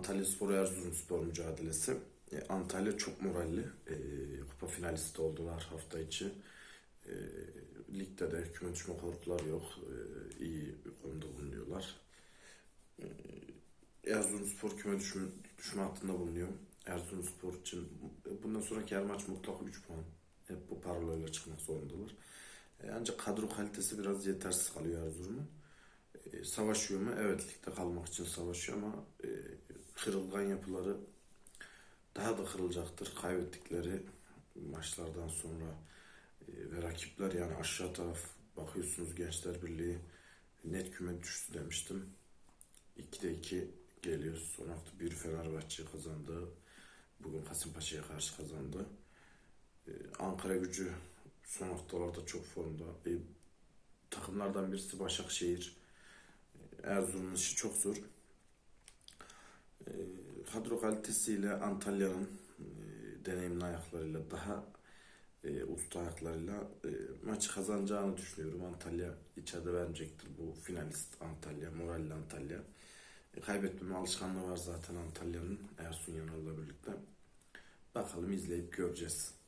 Antalya Spor Erzurum Spor mücadelesi. E, Antalya çok moralli. E, kupa finalisti oldular hafta içi. E, ligde de küme düşme korkuları yok. E, iyi bir konumda bulunuyorlar. E, Erzurum Spor küme düşme, düşme hattında bulunuyor. Erzurum Spor için bundan sonraki her maç mutlaka 3 puan. Hep bu parolayla çıkmak zorundalar. E, ancak kadro kalitesi biraz yetersiz kalıyor Erzurum'un. E, savaşıyor mu? Evet ligde kalmak için savaşıyor ama e, kırılgan yapıları daha da kırılacaktır. Kaybettikleri maçlardan sonra e, ve rakipler yani aşağı taraf bakıyorsunuz Gençler Birliği net küme düştü demiştim. 2'de 2 geliyor. Son hafta bir Fenerbahçe kazandı. Bugün Kasımpaşa'ya karşı kazandı. E, Ankara gücü son haftalarda çok formda. E, takımlardan birisi Başakşehir. Erzurum'un işi çok zor. Kadro kalitesiyle Antalya'nın e, deneyimli ayaklarıyla daha e, usta ayaklarıyla e, maçı kazanacağını düşünüyorum. Antalya içeride verecektir bu finalist Antalya, moralli Antalya. E, kaybetmeme alışkanlığı var zaten Antalya'nın Ersun Yanal'la birlikte. Bakalım izleyip göreceğiz.